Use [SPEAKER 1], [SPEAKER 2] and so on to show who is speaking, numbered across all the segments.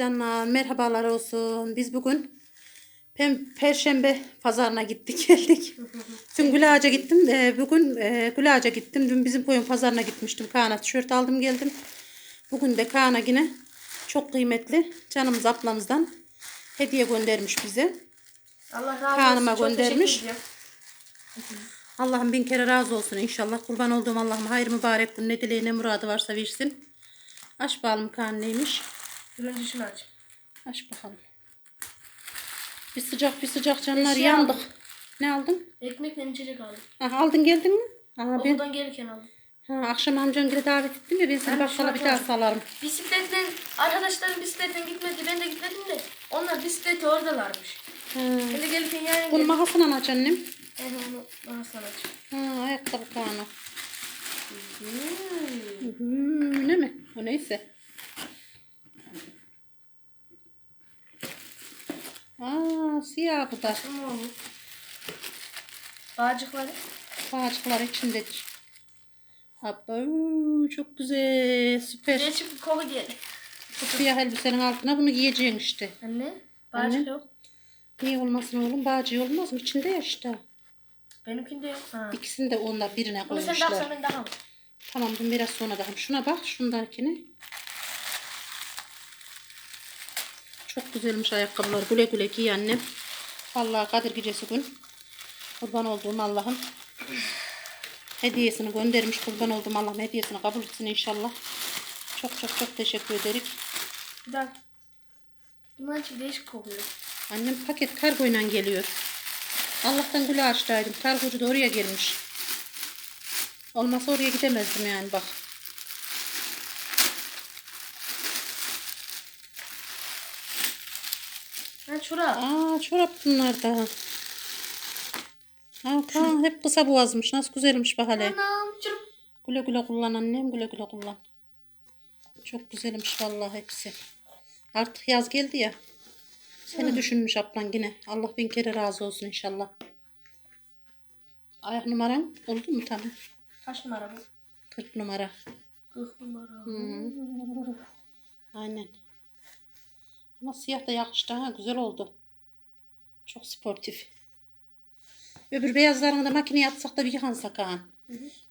[SPEAKER 1] canlar, merhabalar olsun. Biz bugün Pem Perşembe pazarına gittik geldik. Dün Gül Ağaca gittim. de bugün e, Gül Ağaca gittim. Dün bizim koyun pazarına gitmiştim. Kaan'a tişört aldım geldim. Bugün de Kaan'a yine çok kıymetli canımız ablamızdan hediye göndermiş bize.
[SPEAKER 2] Allah razı
[SPEAKER 1] Kaan'ıma
[SPEAKER 2] olsun.
[SPEAKER 1] Göndermiş. Allah'ım bin kere razı olsun inşallah. Kurban olduğum Allah'ım hayır mübarek gün ne dileği ne muradı varsa versin. Aç bakalım Kaan neymiş.
[SPEAKER 2] Dur önce şunu aç.
[SPEAKER 1] Aç bakalım. Bir sıcak bir sıcak canlar
[SPEAKER 2] şey
[SPEAKER 1] yandık.
[SPEAKER 2] aldım.
[SPEAKER 1] Ne aldın?
[SPEAKER 2] Ekmekle içecek aldım.
[SPEAKER 1] Ha, aldın geldin mi? Ha, ben,
[SPEAKER 2] Okuldan gelirken aldım.
[SPEAKER 1] ha, akşam amcam gibi davet ettim ya ben seni
[SPEAKER 2] Ben
[SPEAKER 1] bakkala bir
[SPEAKER 2] an-
[SPEAKER 1] daha salarım.
[SPEAKER 2] Bisikletten, arkadaşlarım bisikletten gitmedi. Ben de gitmedim de. Onlar bisikleti oradalarmış.
[SPEAKER 1] Ha.
[SPEAKER 2] Ben de gelirken yarın
[SPEAKER 1] Bunu
[SPEAKER 2] geldim.
[SPEAKER 1] makasına aç annem.
[SPEAKER 2] Ben onu bana sana aç.
[SPEAKER 1] Ha, ayakkabı.
[SPEAKER 2] Hmm.
[SPEAKER 1] Hmm, ne mi? O neyse. Aa, siyah bu da.
[SPEAKER 2] Tamam mı? Bağcıkları.
[SPEAKER 1] Bağcıklar içindedir. Abba, çok güzel, süper.
[SPEAKER 2] Değişik bir koku geldi.
[SPEAKER 1] Siyah elbisenin altına bunu giyeceksin işte.
[SPEAKER 2] Anne. Bağcık
[SPEAKER 1] Anne.
[SPEAKER 2] yok.
[SPEAKER 1] Niye olmasın oğlum? Bağcı olmaz mı? İçinde ya işte.
[SPEAKER 2] Benimkinde yok. Ha.
[SPEAKER 1] İkisini de onlar birine
[SPEAKER 2] Bunu sen
[SPEAKER 1] koymuşlar.
[SPEAKER 2] daha ben daha mı?
[SPEAKER 1] Tamam bunu biraz sonra bakayım. Şuna bak şundakine. Çok güzelmiş ayakkabılar. Güle güle giy annem. Vallahi Kadir gecesi gün. Kurban olduğum Allah'ım. Hediyesini göndermiş. Kurban olduğum Allah'ım hediyesini kabul etsin inşallah. Çok çok çok teşekkür ederim.
[SPEAKER 2] Bir daha. Bunlar çok değişik kokuyor.
[SPEAKER 1] Annem paket kargoyla geliyor. Allah'tan gülü açtaydım. Kargocu da oraya gelmiş. Olmasa oraya gidemezdim yani bak.
[SPEAKER 2] Çorap.
[SPEAKER 1] Aa çorap bunlar da. Ha, Kaan hep kısa boğazmış. Nasıl güzelmiş bak hele.
[SPEAKER 2] Anam çorap.
[SPEAKER 1] Güle güle kullan annem güle güle kullan. Çok güzelmiş vallahi hepsi. Artık yaz geldi ya. Seni düşünmüş ablan yine. Allah bin kere razı olsun inşallah. Ayak numaran oldu mu tamam?
[SPEAKER 2] Kaç numara bu?
[SPEAKER 1] 40 numara.
[SPEAKER 2] 40 numara.
[SPEAKER 1] Aynen. Ama siyah da yakıştı ha güzel oldu. Çok sportif. Öbür beyazlarını da makineye atsak da bir yıkansak ha.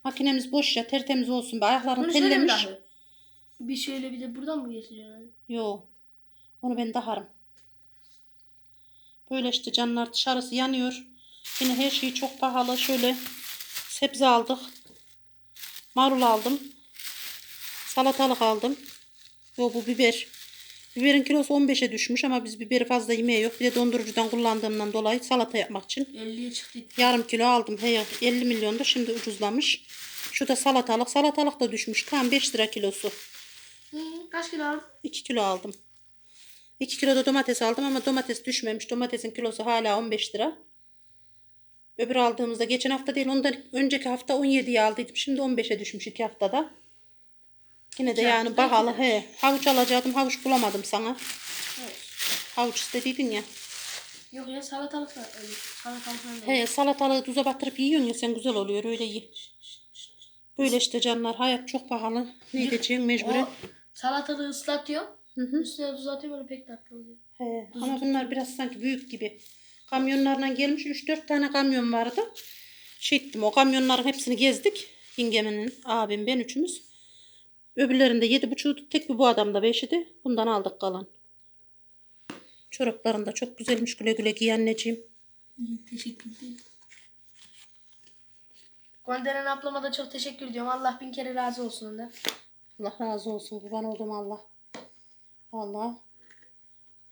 [SPEAKER 1] Makinemiz boş ya tertemiz olsun. Bir ayaklarını
[SPEAKER 2] Bunu şöyle mi
[SPEAKER 1] tellemiş.
[SPEAKER 2] Bir şöyle bir de buradan mı geçiriyor? yani?
[SPEAKER 1] Yo. Onu ben daharım. Böyle işte canlar dışarısı yanıyor. Yine her şey çok pahalı. Şöyle sebze aldık. Marul aldım. Salatalık aldım. Yo bu biber. Biberin kilosu 15'e düşmüş ama biz biberi fazla yemeye yok. Bir de dondurucudan kullandığımdan dolayı salata yapmak için
[SPEAKER 2] 50'ye çıktı.
[SPEAKER 1] yarım kilo aldım. Hey, 50 milyonda şimdi ucuzlamış. Şu da salatalık. Salatalık da düşmüş. Tam 5 lira kilosu.
[SPEAKER 2] Hı, kaç kilo aldın?
[SPEAKER 1] 2 kilo aldım. 2 kilo da domates aldım ama domates düşmemiş. Domatesin kilosu hala 15 lira. Öbür aldığımızda geçen hafta değil ondan önceki hafta 17'ye aldıydım. Şimdi 15'e düşmüş 2 haftada. Yine de yani
[SPEAKER 2] iki
[SPEAKER 1] He, havuç alacaktım. Havuç bulamadım sana.
[SPEAKER 2] Evet.
[SPEAKER 1] Havuç istediydin ya.
[SPEAKER 2] Yok ya salatalık öyle. Salatalık
[SPEAKER 1] He, salatalığı tuza batırıp yiyorsun ya sen güzel oluyor öyle ye. Böyle işte canlar hayat çok pahalı. Ne edeceğim mecburen.
[SPEAKER 2] O salatalığı ıslatıyor.
[SPEAKER 1] Hı hı.
[SPEAKER 2] Üstüne tuz atıyor böyle pek tatlı oluyor.
[SPEAKER 1] He, ama bunlar biraz sanki büyük gibi. Kamyonlarla gelmiş 3-4 tane kamyon vardı. Şey ettim, o kamyonların hepsini gezdik. Yengemin, abim, ben üçümüz. Öbürlerinde yedi buçuğu tek bir bu adamda beşidi. Bundan aldık kalan. Çorapların da çok güzelmiş güle güle giy anneciğim.
[SPEAKER 2] Teşekkür ederim. Gönderen ablama da çok teşekkür ediyorum. Allah bin kere razı olsun ondan.
[SPEAKER 1] Allah razı olsun kurban oldum Allah. Allah.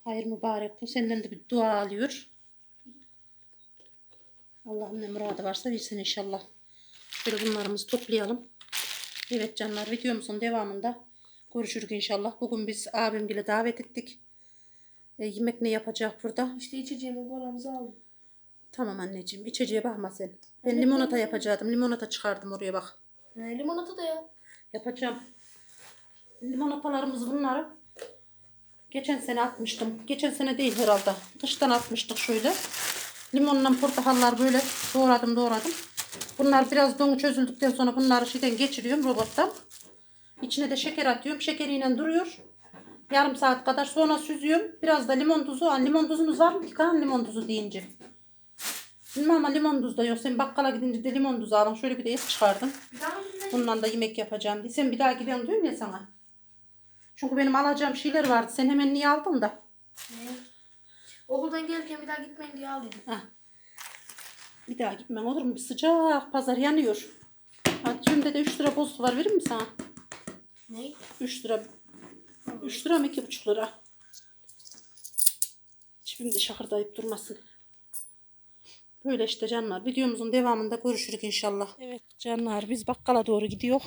[SPEAKER 1] Hayır mübarek bu senden de bir dua alıyor. Allah'ın ne muradı varsa versin inşallah. Şöyle bunlarımızı toplayalım. Evet canlar videomuzun devamında görüşürüz inşallah. Bugün biz abimgile davet ettik. E, yemek ne yapacak burada?
[SPEAKER 2] İşte içeceğimi kolamızı aldım.
[SPEAKER 1] Tamam anneciğim içeceğe bakma sen. Ben limonata yapacaktım. Limonata çıkardım oraya bak.
[SPEAKER 2] Ne limonata da ya.
[SPEAKER 1] Yapacağım. Limonatalarımız bunları. Geçen sene atmıştım. Geçen sene değil herhalde. Kıştan atmıştık şöyle. Limonla portakallar böyle doğradım doğradım. Bunlar biraz donu çözüldükten sonra bunları şeyden geçiriyorum robottan. İçine de şeker atıyorum. Şekeriyle duruyor. Yarım saat kadar sonra süzüyorum. Biraz da limon tuzu. Aa, limon tuzumuz var mı ki kan limon tuzu deyince? Bilmem ama limon tuzu da yok. Sen bakkala gidince de limon tuzu alın. Şöyle bir de et çıkardım. Bundan da yemek yapacağım diye. Sen bir daha gidiyorum diyorum ya sana. Çünkü benim alacağım şeyler vardı. Sen hemen niye aldın da?
[SPEAKER 2] Ne? Okuldan gelirken bir daha gitmeyin diye al dedim.
[SPEAKER 1] Ha. Bir daha gitmem olur mu? Sıcak pazar yanıyor. Ha, cebimde de 3 lira bozuk var. Verir mi sana?
[SPEAKER 2] Ne?
[SPEAKER 1] 3 lira. 3 lira mı 2,5 lira? Cebimde şakırdayıp durmasın. Böyle işte canlar. Videomuzun devamında görüşürük inşallah. Evet canlar biz bakkala doğru gidiyor.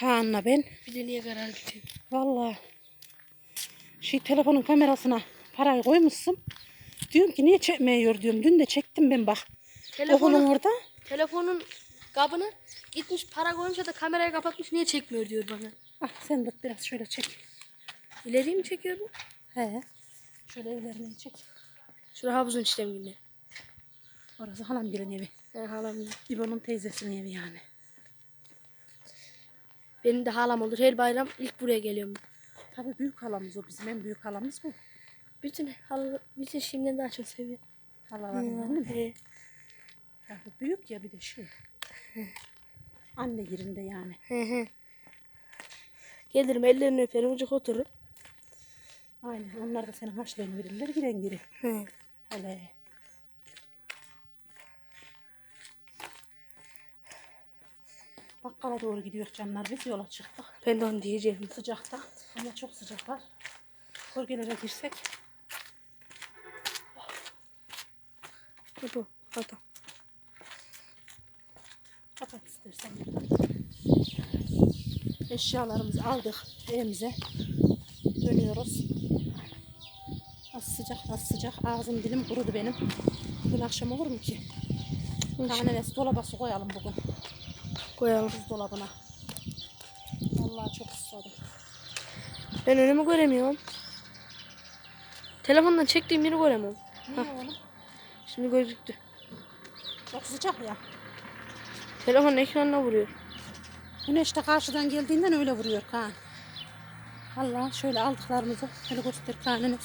[SPEAKER 1] Kaan'la ben.
[SPEAKER 2] Bir de niye karar gittin?
[SPEAKER 1] Vallahi şey telefonun kamerasına parayı koymuşsun. Diyorum ki niye çekmiyor diyorum. Dün de çektim ben bak. Okulun
[SPEAKER 2] Telefonu,
[SPEAKER 1] orada.
[SPEAKER 2] telefonun kabını gitmiş para koymuş ya da kamerayı kapatmış niye çekmiyor diyor bana.
[SPEAKER 1] Ah sen tut biraz şöyle çek.
[SPEAKER 2] İleriyi mi çekiyor bu?
[SPEAKER 1] He. Şöyle evlerini çek.
[SPEAKER 2] Şurada havuzun işlemini.
[SPEAKER 1] Orası halam gelin evi.
[SPEAKER 2] He halam.
[SPEAKER 1] İbo'nun teyzesinin evi yani.
[SPEAKER 2] Benim de halam olur. Her bayram ilk buraya geliyorum.
[SPEAKER 1] Tabii büyük halamız o bizim en büyük halamız bu.
[SPEAKER 2] Bütün hal, bütün şimdiden daha çok seviyorum.
[SPEAKER 1] Halalarından değil mi?
[SPEAKER 2] He.
[SPEAKER 1] Ya bu büyük ya bir de şey. Anne yerinde yani.
[SPEAKER 2] He he. Gelirim ellerini öperim ucuk oturur.
[SPEAKER 1] Aynen onlar da senin harçlığını verirler giren giri.
[SPEAKER 2] He.
[SPEAKER 1] Hele. Bakkala doğru gidiyor canlar. Biz yola çıktık.
[SPEAKER 2] Ben de onu diyeceğim.
[SPEAKER 1] Sıcakta. Ama çok sıcak var. Bölgelere girsek.
[SPEAKER 2] Bu bu.
[SPEAKER 1] Kapat istersen. Eşyalarımızı aldık evimize. Dönüyoruz. Nasıl sıcak nasıl sıcak. Ağzım dilim kurudu benim. Bugün akşam olur mu ki? Kahanevesi dolaba su koyalım bugün.
[SPEAKER 2] Koyalım.
[SPEAKER 1] Buzdolabına. Vallahi çok susadım.
[SPEAKER 2] Ben önümü göremiyorum. Telefondan çektiğim yeri göremiyorum.
[SPEAKER 1] Niye oğlum?
[SPEAKER 2] Şimdi gözüktü.
[SPEAKER 1] Çok sıcak ya.
[SPEAKER 2] Telefonun ekranına vuruyor.
[SPEAKER 1] Güneş de karşıdan geldiğinden öyle vuruyor Kaan. Allah şöyle aldıklarımızı şöyle göster Kaan'ın.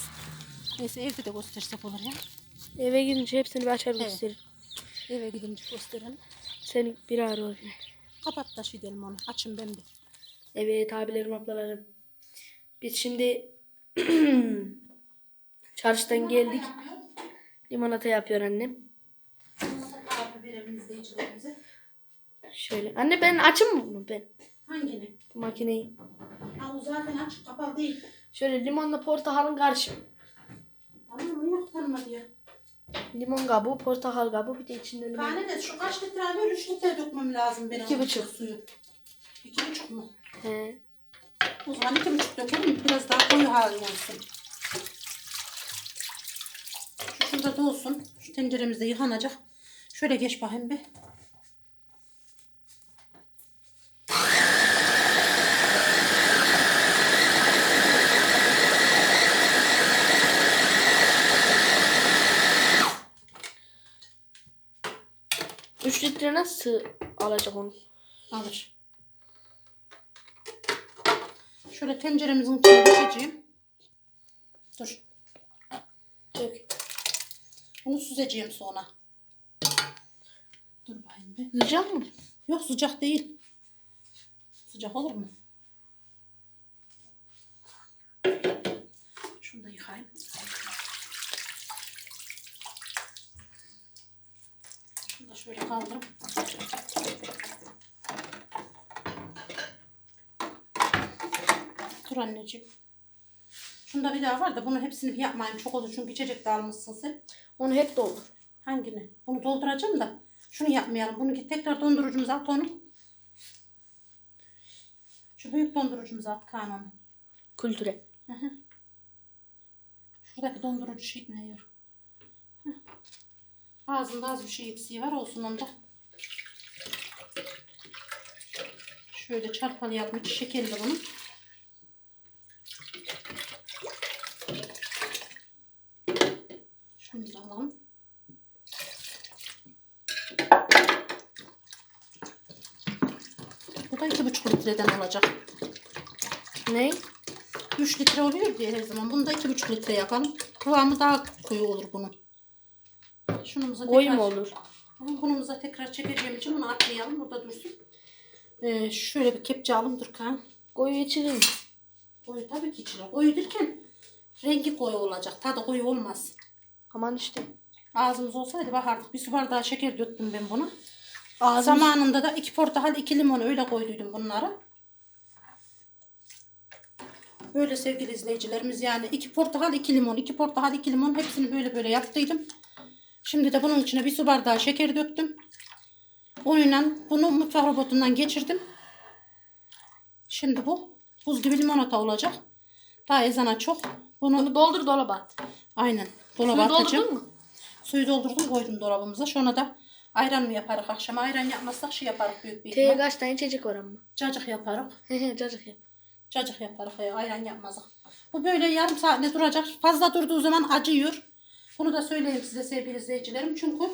[SPEAKER 1] Neyse evde de göstersek olur ya.
[SPEAKER 2] Eve gidince hepsini bir açar
[SPEAKER 1] Evet.
[SPEAKER 2] gösterir.
[SPEAKER 1] Eve gidince gösterelim.
[SPEAKER 2] Seni bir arıyor.
[SPEAKER 1] Kapat da şey diyelim onu. Açın ben bir.
[SPEAKER 2] Evet abilerim ablalarım. Biz şimdi çarşıdan geldik. Limonata yapıyor annem. Şöyle. Anne ben açayım mı bunu ben?
[SPEAKER 1] Hangini?
[SPEAKER 2] Makineyi.
[SPEAKER 1] Ha o zaten açık kapalı değil.
[SPEAKER 2] Şöyle limonla portakalın karışımı.
[SPEAKER 1] Tamam mı? Yok tanımadı ya.
[SPEAKER 2] Limon kabuğu, portakal kabuğu bir de içinde limon.
[SPEAKER 1] Kane de şu kaç litre alıyor? Üç litre dökmem lazım benim.
[SPEAKER 2] İki buçuk.
[SPEAKER 1] Suyu. İki buçuk mu?
[SPEAKER 2] He.
[SPEAKER 1] O zaman iki buçuk dökelim. Biraz daha koyu hali olsun. Şu şurada da olsun. Şu tenceremizde yıkanacak. Şöyle geç bakayım bir.
[SPEAKER 2] Üç litre nasıl alacak onu?
[SPEAKER 1] Alır. Şöyle tenceremizin içine dökeceğim. Dur.
[SPEAKER 2] Dök.
[SPEAKER 1] Bunu süzeceğim sonra. Dur bakayım bir.
[SPEAKER 2] Sıcak mı?
[SPEAKER 1] Yok sıcak değil. Sıcak olur mu? Şunu da yıkayayım. Şunu da şöyle kaldırıp. Dur anneciğim. Şunda bir daha var da bunu hepsini yapmayayım. Çok olur çünkü içecek de almışsın sen.
[SPEAKER 2] Onu hep doldur.
[SPEAKER 1] Hangini? Bunu dolduracağım da. Şunu yapmayalım. Bunu git tekrar dondurucumuza at onu. Şu büyük dondurucumuza at Kaan'ı.
[SPEAKER 2] Kültüre.
[SPEAKER 1] Şuradaki dondurucu şey ne yiyor? Ağzında az bir şey eksiği var olsun onda. Şöyle çarpalayalım. İçi şekerli bunu. Şunu da alalım. Bu da iki buçuk litreden olacak.
[SPEAKER 2] Ne?
[SPEAKER 1] 3 litre oluyor diye her zaman. Bunu da 2,5 litre yapalım. Kıvamı daha koyu olur bunun. Şunumuza tekrar,
[SPEAKER 2] mu olur?
[SPEAKER 1] Bunumuza tekrar çekeceğim için bunu atmayalım. Burada dursun. Ee, şöyle bir kepçe alın dur Kaan.
[SPEAKER 2] Koyu içilir mi?
[SPEAKER 1] Koyu tabii ki içine. Koyu derken rengi koyu olacak. Tadı koyu olmaz.
[SPEAKER 2] Aman işte.
[SPEAKER 1] Ağzımız olsaydı bakardık. Bir su bardağı şeker döktüm ben buna.
[SPEAKER 2] Ağzımız...
[SPEAKER 1] Zamanında da iki portakal, iki limon öyle koyduydum bunlara. Böyle sevgili izleyicilerimiz yani iki portakal, iki limon, iki portakal, iki limon hepsini böyle böyle yaptıydım. Şimdi de bunun içine bir su bardağı şeker döktüm. Onunla bunu mutfak robotundan geçirdim. Şimdi bu buz gibi limonata olacak. Daha ezana çok. Bunu
[SPEAKER 2] Bunu doldur dolaba at.
[SPEAKER 1] aynen
[SPEAKER 2] Suyu
[SPEAKER 1] dolaba atacağım.
[SPEAKER 2] doldurdun mu?
[SPEAKER 1] Suyu doldurdum koydum dolabımıza. Sonra da ayran mı yaparız akşam? Ayran yapmazsak şey yaparız büyük bir
[SPEAKER 2] Teye
[SPEAKER 1] ihtimal.
[SPEAKER 2] kaç tane içecek var ama.
[SPEAKER 1] Cacık yaparız.
[SPEAKER 2] Cacık yap.
[SPEAKER 1] Cacık yaparız. e, Ayran yapmazsak. Bu böyle yarım saatte duracak. Fazla durduğu zaman acıyor. Bunu da söyleyeyim size sevgili izleyicilerim. Çünkü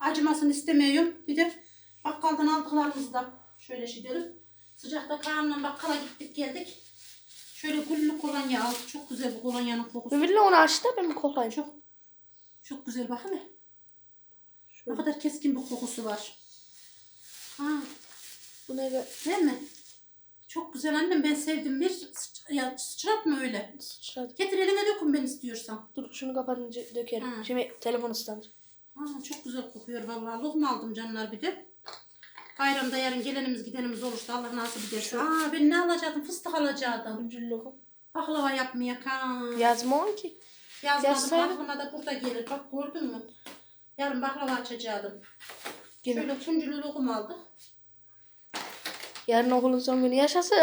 [SPEAKER 1] acımasını istemiyorum. Bir de bakkaldan aldıklarımızı da şöyle şey derim. Sıcakta Kaan'la bakkala gittik geldik. Şöyle güllü kolonya aldık. Çok güzel bu kolonyanın kokusu.
[SPEAKER 2] Mübirle onu açtı da ben mi koklayayım?
[SPEAKER 1] Çok çok güzel bak hele. Ne kadar keskin bir kokusu var. Ha,
[SPEAKER 2] Bu ne be?
[SPEAKER 1] değil mi? Çok güzel annem ben sevdim bir sıç- ya sıçrat mı öyle?
[SPEAKER 2] Sıçradı.
[SPEAKER 1] Getir eline dökün ben istiyorsan.
[SPEAKER 2] Dur şunu kapatınca dökerim.
[SPEAKER 1] Hı.
[SPEAKER 2] Şimdi telefon ıslanır.
[SPEAKER 1] Ha, çok güzel kokuyor vallahi. Lokma aldım canlar bir de. Bayramda yarın gelenimiz gidenimiz olursa Allah nasip ederse. Aa ben ne alacaktım? Fıstık alacaktım.
[SPEAKER 2] Lokum.
[SPEAKER 1] Baklava yapmaya kan.
[SPEAKER 2] Yazma ki.
[SPEAKER 1] Yazmadım
[SPEAKER 2] yazsaydın.
[SPEAKER 1] aklıma da burada gelir. Bak gördün mü? Yarın baklava açacaktım.
[SPEAKER 2] Yine.
[SPEAKER 1] Şöyle tunculu lokum aldık.
[SPEAKER 2] Yarın okulun son günü yaşasın.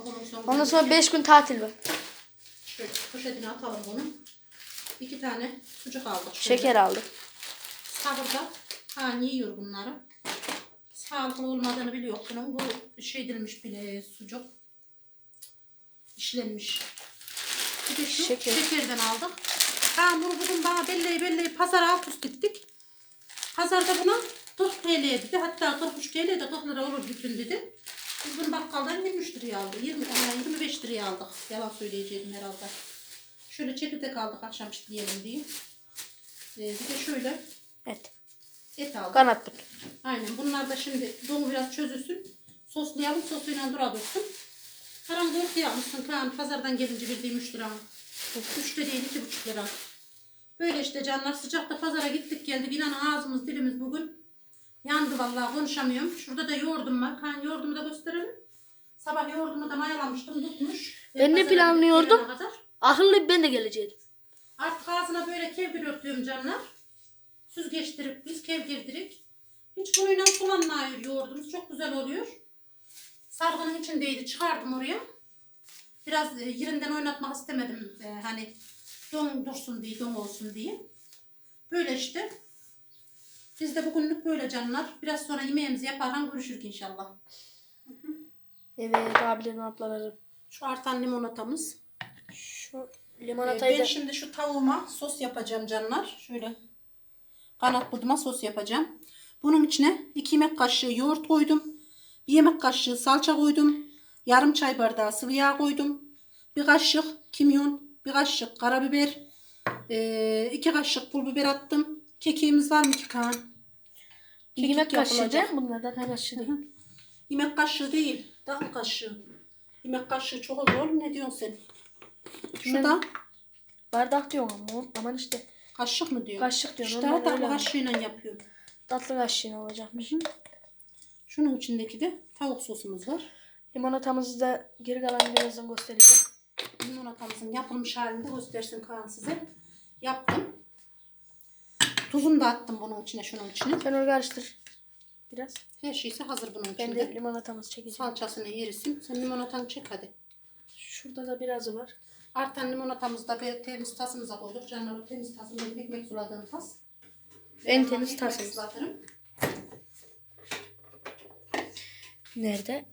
[SPEAKER 1] Okulun son
[SPEAKER 2] Ondan
[SPEAKER 1] günü.
[SPEAKER 2] sonra 5 gün tatil var.
[SPEAKER 1] Şöyle poşetine atalım bunu. İki tane sucuk aldık. Şöyle.
[SPEAKER 2] Şeker aldık.
[SPEAKER 1] Sahurda Han yiyor bunları. Sağlıklı olmadığını biliyor bunun. Bu şey edilmiş bile sucuk. İşlenmiş. Bir de şu
[SPEAKER 2] Şeker.
[SPEAKER 1] şekerden aldık. Ha bunu bugün bana belleği belleği pazara alt üst gittik. Pazarda buna 40 TL dedi. Hatta 43 TL de 40 lira olur bütün dedi. Biz bunu bakkaldan 23 liraya aldık. 20, yani 25 liraya aldık. Yalan söyleyeceğim herhalde. Şöyle çekirdek aldık akşam işleyelim diye. Ee, bir de şöyle
[SPEAKER 2] Evet.
[SPEAKER 1] Et aldık.
[SPEAKER 2] Kanat tut.
[SPEAKER 1] Aynen. Bunlar da şimdi donu biraz çözülsün. Soslayalım. Sosuyla dura dursun. Paranı da ortaya almışsın. Kaan pazardan gelince verdiğim 3 lira. 3 de değil 2,5 lira. Böyle işte canlar sıcakta pazara gittik geldik. İnanın ağzımız dilimiz bugün yandı vallahi konuşamıyorum. Şurada da yoğurdum var. Kaan yoğurdumu da gösterelim. Sabah yoğurdumu da mayalamıştım tutmuş.
[SPEAKER 2] Ben ne planlıyordum? Akıllı ben de geleceğim.
[SPEAKER 1] Artık ağzına böyle kevgir örtüyorum canlar. Süzgeçtirip biz kevgirdirip. Hiç bununla sulanmıyor yoğurdumuz. Çok güzel oluyor. Sargının içindeydi. Çıkardım oraya. Biraz e, yerinden oynatmak istemedim. E, hani don dursun diye, don olsun diye. Böyle işte. Biz de bugünlük böyle canlar. Biraz sonra yemeğimizi yaparken görüşürük inşallah.
[SPEAKER 2] Evet abilerin ablaları.
[SPEAKER 1] Şu artan limonatamız.
[SPEAKER 2] Şu
[SPEAKER 1] Ee,
[SPEAKER 2] limonatayı
[SPEAKER 1] Ben
[SPEAKER 2] da
[SPEAKER 1] şimdi şu tavuğuma sos yapacağım canlar. Şöyle kanat buduma sos yapacağım. Bunun içine 2 yemek kaşığı yoğurt koydum. 1 yemek kaşığı salça koydum. Yarım çay bardağı sıvı yağ koydum. Bir kaşık kimyon, bir kaşık karabiber, 2 kaşık pul biber attım. Kekiğimiz var mı ki Kaan?
[SPEAKER 2] bir yemek kaşığı değil mi? Bunlardan her kaşığı değil.
[SPEAKER 1] Yemek kaşığı değil, dal kaşığı. Yemek kaşığı çok olur oğlum ne diyorsun sen? Şu da
[SPEAKER 2] Bardak diyorum ama aman işte
[SPEAKER 1] kaşık mı diyor?
[SPEAKER 2] Kaşık diyorum,
[SPEAKER 1] İşte
[SPEAKER 2] onlar
[SPEAKER 1] tatlı
[SPEAKER 2] öyle.
[SPEAKER 1] kaşığıyla yapıyorum.
[SPEAKER 2] tatlı kaşığı olacakmış.
[SPEAKER 1] Şunun içindeki de tavuk sosumuz var.
[SPEAKER 2] Limonatamızı da geri kalan birazdan göstereceğim.
[SPEAKER 1] Limonatamızın yapılmış halinde göstersin Kaan size. Yaptım. Tuzunu da attım bunun içine, şunun içine.
[SPEAKER 2] Sen onu karıştır. Biraz.
[SPEAKER 1] Her şeysi hazır bunun
[SPEAKER 2] Ben
[SPEAKER 1] içinde.
[SPEAKER 2] de limonatamızı çekeceğim.
[SPEAKER 1] Salçasını yerisin. Sen limonatanı çek hadi.
[SPEAKER 2] Şurada da birazı var.
[SPEAKER 1] Artan limonatamızı da bir temiz tasımıza koyduk. Canlar temiz tasımda bir ekmek suladığım tas.
[SPEAKER 2] En temiz tasımız.
[SPEAKER 1] sulatırım.
[SPEAKER 2] Nerede?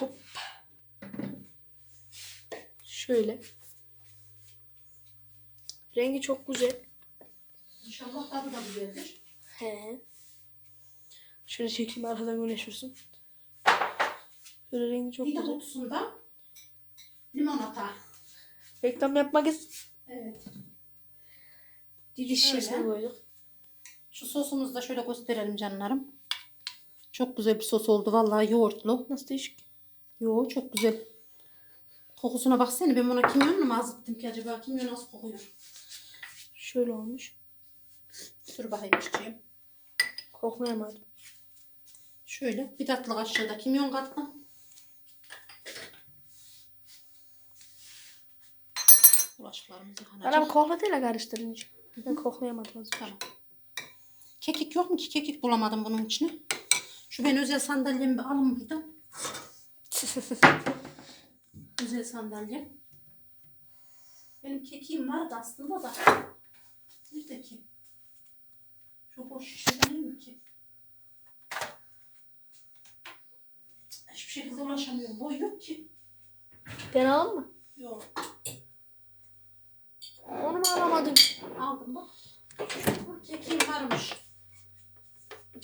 [SPEAKER 2] Hop. Şöyle. Rengi çok güzel.
[SPEAKER 1] İnşallah tadı da güzeldir.
[SPEAKER 2] He. Şöyle çekeyim arkadan güneş vursun. Şöyle rengi çok
[SPEAKER 1] Bir de
[SPEAKER 2] güzel.
[SPEAKER 1] kutusunda Limonata.
[SPEAKER 2] Reklam yapmak için
[SPEAKER 1] Evet.
[SPEAKER 2] didiş
[SPEAKER 1] Şöyle.
[SPEAKER 2] şişesine koyduk.
[SPEAKER 1] Şu sosumuzu da şöyle gösterelim canlarım. Çok güzel bir sos oldu vallahi yoğurtlu.
[SPEAKER 2] Nasıl değişik?
[SPEAKER 1] Yo çok güzel. Kokusuna baksana ben buna kimyonla mı azıttım ki acaba? Kimyon nasıl kokuyor?
[SPEAKER 2] Şöyle olmuş.
[SPEAKER 1] Dur bakayım içeceğim.
[SPEAKER 2] Koklayamadım.
[SPEAKER 1] Şöyle bir tatlı kaşığı da kimyon kattım. Bulaşıklarımızı
[SPEAKER 2] Bana bir
[SPEAKER 1] yıkanacak.
[SPEAKER 2] koklatıyla karıştırınca. Ben koklayamadım.
[SPEAKER 1] Tamam. Kekik yok mu ki? Kekik bulamadım bunun içine. Şu ben özel sandalyemi bir alın buradan. Özel sandalye. Benim kekiğim vardı aslında da. Nerede ki? Şu boş şişede değil mi ki? Hiçbir şekilde ulaşamıyorum. Boy yok ki.
[SPEAKER 2] Ben alayım mı?
[SPEAKER 1] Yok.
[SPEAKER 2] Onu mu alamadım?
[SPEAKER 1] Aldım bak. Kekiğim varmış.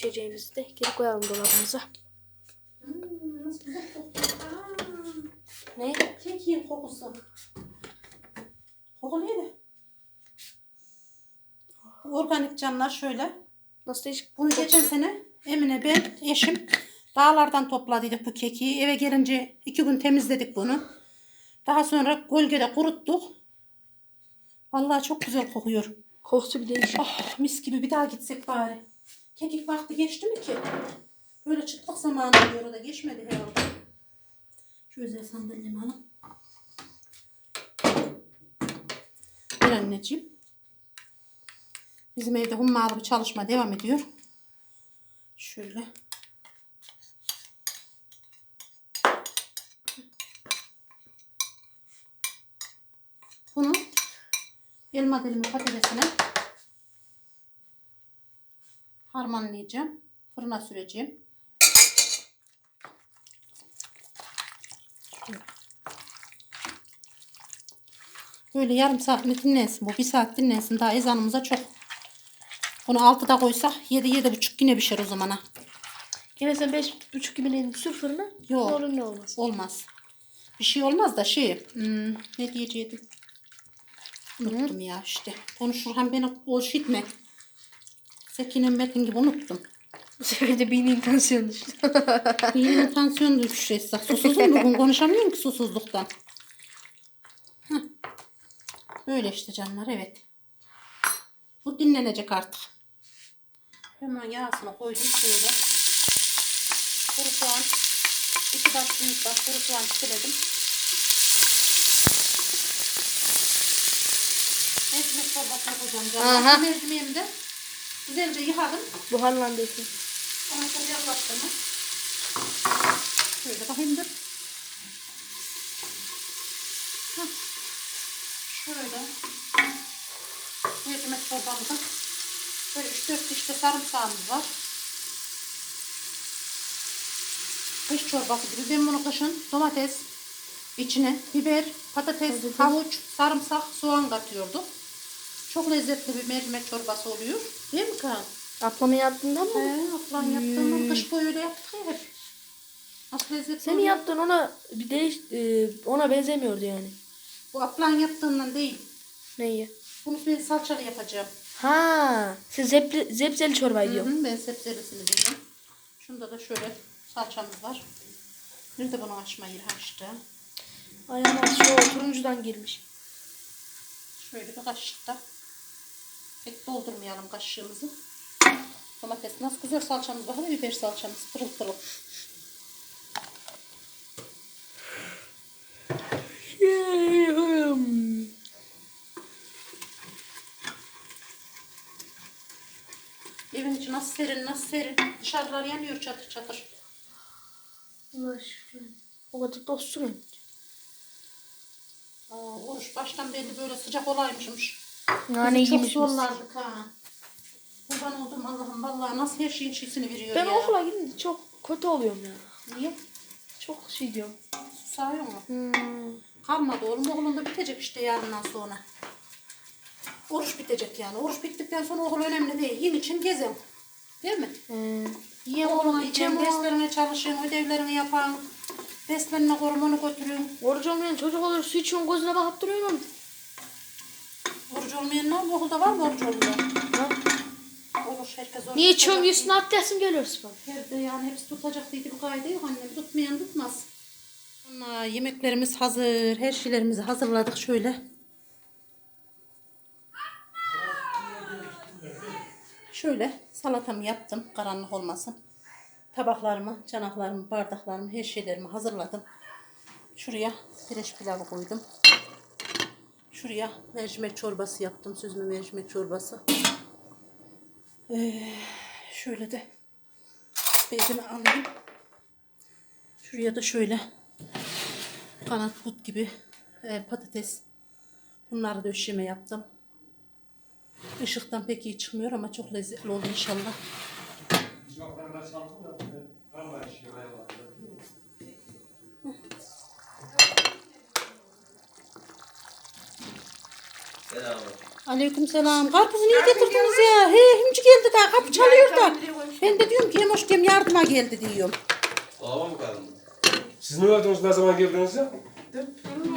[SPEAKER 2] İçeceğimizi de geri koyalım dolabımıza.
[SPEAKER 1] Hmm, nasıl güzel.
[SPEAKER 2] Ne?
[SPEAKER 1] Kekiğin kokusu. Koku neydi? Organik canlar şöyle.
[SPEAKER 2] Nasıl değişik?
[SPEAKER 1] Bunu geçen sene Emine ben eşim dağlardan topladıydık bu kekiği. Eve gelince iki gün temizledik bunu. Daha sonra gölgede kuruttuk. Vallahi çok güzel kokuyor.
[SPEAKER 2] Kokusu bir değişik.
[SPEAKER 1] Oh mis gibi bir daha gitsek bari. Kekik vakti geçti mi ki? Böyle çıtlık zamanı oluyor da geçmedi herhalde. Şu özel sandalyemi alalım. Bir anneciğim. Bizim evde hummalı bir çalışma devam ediyor. Şöyle. Bunu elma dilimi patatesine harmanlayacağım. Fırına süreceğim. Böyle yarım saat dinlensin bu. Bir saat dinlensin. Daha ezanımıza çok. Bunu 6'da koysak 7 yedi buçuk yine pişer o zamana.
[SPEAKER 2] Yine sen beş buçuk gibi neydi? Sür fırına.
[SPEAKER 1] Yok.
[SPEAKER 2] Ne olur ne olmaz.
[SPEAKER 1] Olmaz. Bir şey olmaz da şey. hmm, ne diyecektim? Unuttum ya işte. Konuşurken beni boşitme. Seki'nin Metin gibi unuttum.
[SPEAKER 2] Bu sefer de beynin tansiyon düştü.
[SPEAKER 1] Benim tansiyon düştü esas. Susuzum bugün konuşamıyorum ki susuzluktan. Heh. Böyle işte canlar evet. Bu dinlenecek artık. Hemen yağsını koydum şöyle. Kuru soğan. iki daş büyük daş kuru soğan çiledim. Mercimek çorbasına koyacağım canlar.
[SPEAKER 2] Aha.
[SPEAKER 1] Mercimeğimi de güzelce yıkadım.
[SPEAKER 2] Buharlandı esin.
[SPEAKER 1] Ona şöyle yaklaştım. Şöyle bakayım dur. Şöyle. Mercimek çorbamızın. Böyle 3-4 diş de sarımsağımız var. Kış çorbası gibi. Ben bunu kışın domates, içine biber, patates,
[SPEAKER 2] Patates.
[SPEAKER 1] havuç, sarımsak, soğan katıyorduk. Çok lezzetli bir mercimek çorbası oluyor. Değil mi Kaan?
[SPEAKER 2] Ablamın yaptığından mı?
[SPEAKER 1] He, ablan yaptığından kış boyu öyle yaptık ya hep. Nasıl lezzetli
[SPEAKER 2] Senin
[SPEAKER 1] oluyor?
[SPEAKER 2] yaptığın ona bir değiş e, ona benzemiyordu yani.
[SPEAKER 1] Bu ablan yaptığından değil.
[SPEAKER 2] Neyi?
[SPEAKER 1] Bunu ben salçalı yapacağım.
[SPEAKER 2] Ha, siz zepli, zepseli çorba
[SPEAKER 1] Hı
[SPEAKER 2] diyor.
[SPEAKER 1] hı, ben sebzelisini dedim. Şunda da şöyle salçamız var. Nerede bunu açma yeri açtı.
[SPEAKER 2] Ay ama şu turuncudan girmiş.
[SPEAKER 1] Şöyle bir kaşık da. Pek doldurmayalım kaşığımızı. Domates nasıl güzel salçamız var. Biber salçamız pırıl pırıl. Evin içi nasıl serin nasıl serin. Dışarılar yanıyor çatır çatır.
[SPEAKER 2] Allah. O kadar dostum.
[SPEAKER 1] Aa, oruç baştan belli böyle sıcak olaymışmış.
[SPEAKER 2] Nane
[SPEAKER 1] Bizi çok
[SPEAKER 2] yemiş misin?
[SPEAKER 1] zorlardık ha. Kurban oldum Allah'ım vallahi nasıl her şeyin çiğsini veriyor
[SPEAKER 2] Ben
[SPEAKER 1] ya.
[SPEAKER 2] okula gidince çok kötü oluyorum ya.
[SPEAKER 1] Niye?
[SPEAKER 2] Çok şey diyorum.
[SPEAKER 1] Sağıyor mu?
[SPEAKER 2] Hmm.
[SPEAKER 1] Kalmadı oğlum. Okulun da bitecek işte yarından sonra. Oruç bitecek yani. Oruç bittikten sonra okul önemli değil. Yiyin için gezin. Değil mi?
[SPEAKER 2] Hmm.
[SPEAKER 1] Yiyin
[SPEAKER 2] Oğlum,
[SPEAKER 1] okuluna
[SPEAKER 2] içem
[SPEAKER 1] gidin,
[SPEAKER 2] o.
[SPEAKER 1] derslerine çalışın, ödevlerini yapın. Beslenme hormonu götürüyorum.
[SPEAKER 2] Oruç olmayan çocuk olur su içiyorsun gözüne bakıp duruyorsun.
[SPEAKER 1] Oruç olmayanlar bu okulda var mı oruç olmayan? Olur herkes oruç
[SPEAKER 2] Niye
[SPEAKER 1] tutacak.
[SPEAKER 2] yüzüne abdestin geliyor spor.
[SPEAKER 1] Yerde yani hepsi tutacak diye bir kaide yok annem. Tutmayan tutmaz. Ama yemeklerimiz hazır. Her şeylerimizi hazırladık şöyle. Şöyle salatamı yaptım. Karanlık olmasın. Tabaklarımı, çanaklarımı, bardaklarımı, her şeylerimi hazırladım. Şuraya pireç pilavı koydum. Şuraya mercimek çorbası yaptım. Süzme mercimek çorbası. Ee, şöyle de bezimi alayım. Şuraya da şöyle kanat but gibi e, patates. Bunları döşeme yaptım. Işıktan pek iyi çıkmıyor ama çok lezzetli oldu inşallah. Aleyküm selam. Karpuzu niye getirdiniz ya? He, himci geldi daha kapı çalıyor da. Ben de diyorum ki Emoş diyorum yardıma geldi diyorum.
[SPEAKER 3] Dolaba mı kaldın?
[SPEAKER 4] Siz ne verdiniz ne zaman geldiniz ya?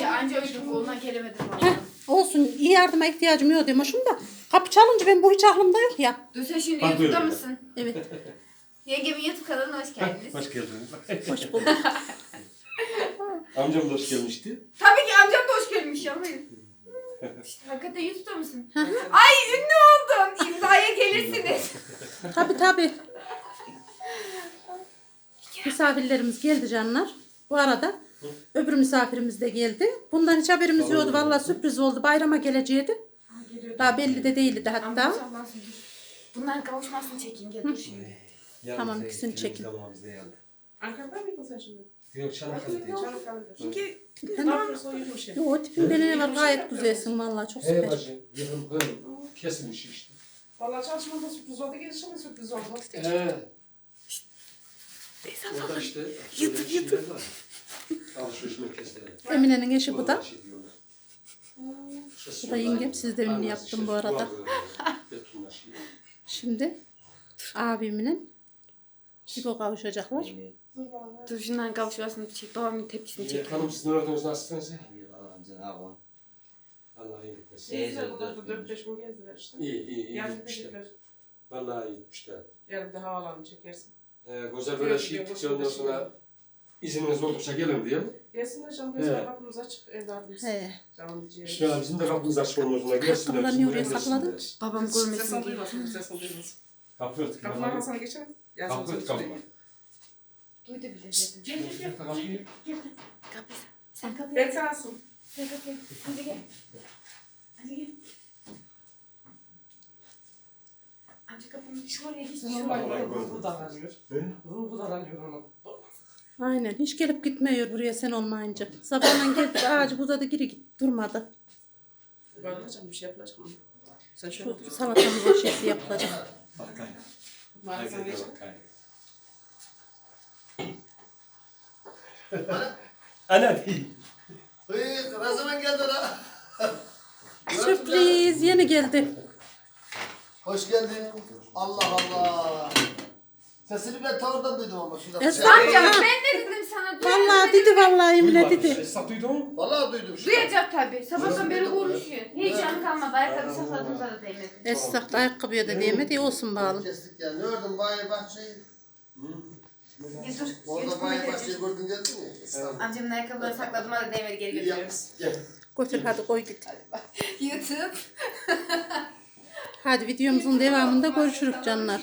[SPEAKER 5] Ya anca öyle koluna gelemedim
[SPEAKER 1] Heh, olsun iyi yardıma ihtiyacım yok diyormuşum da. Kapı çalınca ben bu hiç aklımda yok ya.
[SPEAKER 5] Dur sen şimdi
[SPEAKER 4] Bak
[SPEAKER 5] YouTube'da mısın?
[SPEAKER 1] Evet.
[SPEAKER 5] Yengemin YouTube kanalına hoş geldiniz.
[SPEAKER 4] Hoş geldiniz.
[SPEAKER 1] Hoş bulduk.
[SPEAKER 4] Amcam da hoş gelmişti.
[SPEAKER 5] Tabii ki amcam da hoş gelmiş ya. buyur. İşte Hakikaten YouTube'da mısın? Ay ünlü oldum. İmzaya gelirsiniz.
[SPEAKER 1] tabi tabi. Misafirlerimiz geldi canlar. Bu arada öbür misafirimiz de geldi. Bundan hiç haberimiz yoktu. Vallahi sürpriz oldu. Bayrama geleceğiydi. Daha belli de değildi hatta.
[SPEAKER 5] Bunların kavuşmasını çekin gel dur şimdi.
[SPEAKER 1] Tamam, ikisini çekin.
[SPEAKER 4] Tamam bizde geldi.
[SPEAKER 6] Arkamda mıydın sen şimdi?
[SPEAKER 4] Yok Çanakkale'de.
[SPEAKER 6] Çanakkale'de. Çünkü
[SPEAKER 1] Ben-
[SPEAKER 6] ne yapıyorsun uyumuş ya.
[SPEAKER 1] Yo, o tipin belene var. Gayet güzelsin vallahi. Çok
[SPEAKER 4] He
[SPEAKER 1] süper.
[SPEAKER 4] bacı. Yakın kırım. Kesilmiş işte.
[SPEAKER 6] Valla çalışmada sürpriz oldu. Gelişime sürpriz oldu.
[SPEAKER 4] He. Orada işte şöyle şeyler var. Alışveriş merkezleri.
[SPEAKER 1] Emine'nin eşi bu da.
[SPEAKER 4] Şey diyorlar.
[SPEAKER 1] Bu da yengem. Siz de ünlü
[SPEAKER 4] şey,
[SPEAKER 1] bu arada.
[SPEAKER 4] böyle, şey.
[SPEAKER 1] Şimdi abiminin İbo kavuşacaklar.
[SPEAKER 5] Dur şunların kavuşmasını çek. Babamın tepkisini çek.
[SPEAKER 4] Hanım siz ne verdiniz nasılsınız?
[SPEAKER 3] Cenab-ı
[SPEAKER 4] Allah iyi etmesin.
[SPEAKER 3] Teyze
[SPEAKER 6] Bizde burada
[SPEAKER 3] dört
[SPEAKER 6] 4-5 gün gezdiler işte.
[SPEAKER 4] İyi iyi iyi
[SPEAKER 6] Yarın da
[SPEAKER 4] gitmişler.
[SPEAKER 6] gittiler.
[SPEAKER 4] Vallahi iyi gitmişler.
[SPEAKER 6] Yarın bir havalanı çekersin.
[SPEAKER 4] Ee, güzel böyle şey gittikçe ondan sonra izniniz oldukça gelin diye.
[SPEAKER 6] Gelsinler canım.
[SPEAKER 4] He.
[SPEAKER 6] Bizim kapımız açık. Evladımız.
[SPEAKER 1] He.
[SPEAKER 6] Canım ciğer.
[SPEAKER 4] İşte bizim de kapımız açık olmasına gelsinler.
[SPEAKER 1] Kapılar
[SPEAKER 4] bizim
[SPEAKER 1] niye oraya sakladı?
[SPEAKER 4] gelsinler.
[SPEAKER 5] Babam
[SPEAKER 6] Sesini
[SPEAKER 5] görmesin diye.
[SPEAKER 6] duymasın. Sesini duymasın.
[SPEAKER 4] Kapı örtük.
[SPEAKER 6] Kapılardan sana geçelim. Yasin
[SPEAKER 4] Kapı örtük
[SPEAKER 6] söz
[SPEAKER 4] kapı.
[SPEAKER 5] Duydu bile dedim.
[SPEAKER 6] Gel gel gel.
[SPEAKER 4] Kapıyı.
[SPEAKER 5] Kapı. Sen kapıyı.
[SPEAKER 6] Ben sensin.
[SPEAKER 5] Sen kapıyı. Hadi gel. Hadi gel. Amca kapının şuraya hiç şuraya.
[SPEAKER 6] Ruhu da aranıyor.
[SPEAKER 4] He?
[SPEAKER 6] Ruhu da aranıyor onu.
[SPEAKER 1] Aynen. Hiç gelip gitmiyor buraya sen olmayınca. Sabahdan geldik ağacı buzadı geri git durmadı.
[SPEAKER 6] Ben de canım bir şey yapılacak mı? Sen şöyle
[SPEAKER 1] Şu
[SPEAKER 6] otur.
[SPEAKER 1] salatamız o şeysi yapılacak.
[SPEAKER 4] Bakayım.
[SPEAKER 6] Maalesef
[SPEAKER 4] Herkese
[SPEAKER 6] geçelim.
[SPEAKER 4] Ana değil.
[SPEAKER 3] Hıyık, ne zaman geldin ha?
[SPEAKER 1] Sürpriz yeni geldi.
[SPEAKER 3] Hoş geldin. Allah Allah. Sesini ben tavırdan duydum ama şurada.
[SPEAKER 1] Esra
[SPEAKER 5] amca. ben de dedim sana.
[SPEAKER 1] Vallahi dedi vallahi Emine dedi.
[SPEAKER 4] Esnaf duydun mu?
[SPEAKER 3] Vallahi duydum şu.
[SPEAKER 5] Duyacak tabii. Sabahtan beri konuşuyor. Heyecan kalmadı. Ayakkabı sakladığımda da değmedi.
[SPEAKER 1] Esnaf da ayakkabıya da diyemedi olsun bağlı.
[SPEAKER 3] Kestik ya. Ne gördün bayi bahçeyi?
[SPEAKER 5] Gel dur.
[SPEAKER 3] Orada bayi bahçeyi gördün geldin mi? İstanbul.
[SPEAKER 5] Amcamın ayakkabılarını sakladığıma da değmedi. Geri götürüyorum.
[SPEAKER 3] Gel.
[SPEAKER 1] Götür hadi koy git.
[SPEAKER 5] YouTube.
[SPEAKER 1] Hadi videomuzun devamında görüşürüz canlar.